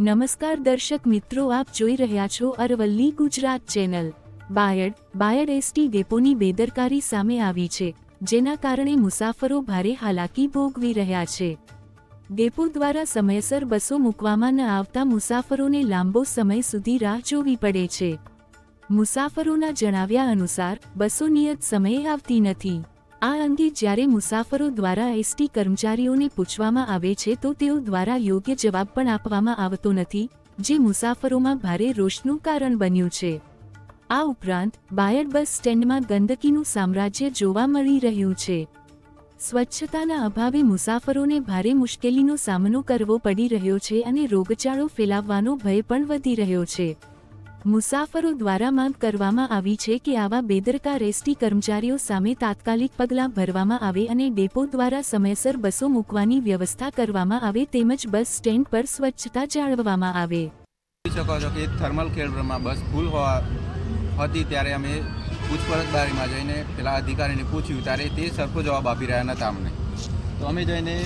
નમસ્કાર દર્શક મિત્રો, આપ જોઈ રહ્યા છો અરવલ્લી ગુજરાત ચેનલ. બાયડ બાયડ એસટી ડેપોની બેદરકારી સામે આવી છે, જેના કારણે મુસાફરો ભારે હાલાકી ભોગવી રહ્યા છે. ડેપો દ્વારા સમયસર બસો મૂકવામાં ન આવતા મુસાફરોને લાંબો સમય સુધી રાહ જોવી પડે છે. મુસાફરોના જણાવ્યા અનુસાર, બસો નિયત સમયે આવતી નથી. આ અંગે જ્યારે મુસાફરો દ્વારા એસટી કર્મચારીઓને પૂછવામાં આવે છે તો તેઓ દ્વારા યોગ્ય જવાબ પણ આપવામાં આવતો નથી, જે મુસાફરોમાં ભારે રોષનું કારણ બન્યું છે. આ ઉપરાંત, બાયડ બસ સ્ટેન્ડમાં ગંદકીનું સામ્રાજ્ય જોવા મળી રહ્યું છે. સ્વચ્છતાના અભાવે મુસાફરોને ભારે મુશ્કેલીનો સામનો કરવો પડી રહ્યો છે અને રોગચાળો ફેલાવવાનો ભય પણ વધી રહ્યો છે. મુસાફરો દ્વારા માંગ કરવામાં આવી છે કે આવા બેદરકાર એસટી કર્મચારીઓ સામે તાત્કાલિક પગલાં ભરવામાં આવે અને ડેપો દ્વારા સમયસર બસો મૂકવાની વ્યવસ્થા કરવામાં આવે તેમજ બસ સ્ટેન્ડ પર સ્વચ્છતા જાળવવામાં આવે. શકો છો કે થર્મલ કેન્દ્રમાં બસ ફૂલ હોવા હતી ત્યારે અમે પૂછપરછ બારીમાં જઈને પેલા અધિકારીને પૂછ્યું, ત્યારે તે સરખો જવાબ આપી રહ્યા નહોતા અમને. તો અમે જઈને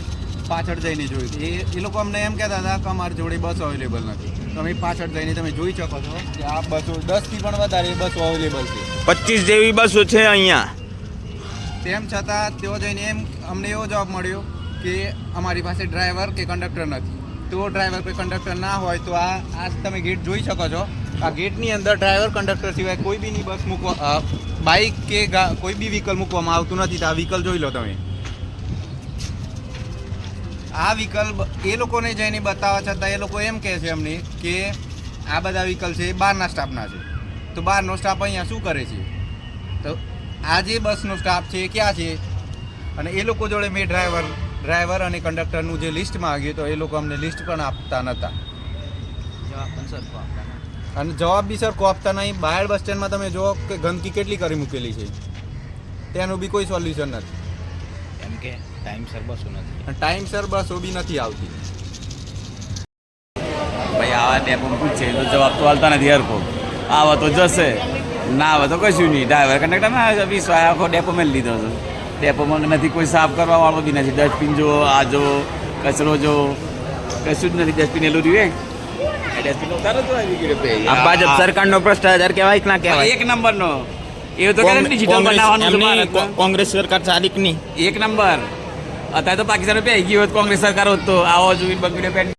પાછળ જઈને જોયું. એ એ લોકો અમને એમ કહેતા હતા કે અમારી જોડે બસ અવેલેબલ નથી. તો અમે પાછળ જઈને તમે જોઈ શકો છો કે આ બસો દસથી પણ વધારે બસો અવેલેબલ છે. પચીસ જેવી બસો છે અહીંયા. તેમ છતાં તેઓ જઈને એમ અમને એવો જવાબ મળ્યો કે અમારી પાસે ડ્રાઈવર કે કંડક્ટર નથી. તો ડ્રાઈવર કે કંડક્ટર ના હોય તો આ આ તમે ગેટ જોઈ શકો છો. આ ગેટની અંદર ડ્રાઈવર કંડક્ટર સિવાય કોઈ બીની બસ મૂકવા બાઇક કે કોઈ બી વ્હીકલ મૂકવામાં આવતું નથી. તો આ વ્હીકલ જોઈ લો તમે. આ વિકલ્પ એ લોકોને જઈને બતાવવા છતાં એ લોકો એમ કહે છે અમને કે આ બધા વિકલ્પ છે એ બહારના સ્ટાફના છે. તો બહારનો સ્ટાફ અહીંયા શું કરે છે? તો આ જે બસનો સ્ટાફ છે એ ક્યાં છે? અને એ લોકો જોડે મેં ડ્રાઈવર ડ્રાઈવર અને કંડક્ટરનું જે લિસ્ટ માંગ્યું તો એ લોકો અમને લિસ્ટ પણ આપતા નહોતા. અને જવાબ બી સરખો આપતા નહીં. બહાર બસ સ્ટેન્ડમાં તમે જુઓ કે ગંદકી કેટલી કરી મૂકેલી છે. તેનું બી કોઈ સોલ્યુશન નથી. એમ કે ટાઈમસર બસો નથી. ટાઈમસર બસો બી નથી આવતી. ભાઈ આવા ડેપો પૂછે તો જવાબ તો હાલતા નથી હરકો આવા તો જશે. ના આવે તો કશું નહીં. ડ્રાઈવર કંડક્ટર ના વિશ્વાસ આખો ડેપો મેં લીધો છે. ડેપોમાં નથી કોઈ સાફ કરવા વાળો બી નથી. ડસ્ટબિન જો આ જો કચરો જો કશું જ નથી ડસ્ટબિન એલું રહ્યું એ ડસ્ટબિન ઉતારો તો આવી ગયું રે આ ભાજપ સરકારનો ભ્રષ્ટાચાર કહેવાય ના કહેવાય? એક નંબરનો. એવું તો ડિજિટલ બનાવવાનું. કોંગ્રેસ સરકાર ચાલીક નહીં? એક નંબર. અત્યારે તો પાકિસ્તાન પે ગયું હોત કોંગ્રેસ સરકાર હોત તો. આવો જોઈને બગડ્યો પેન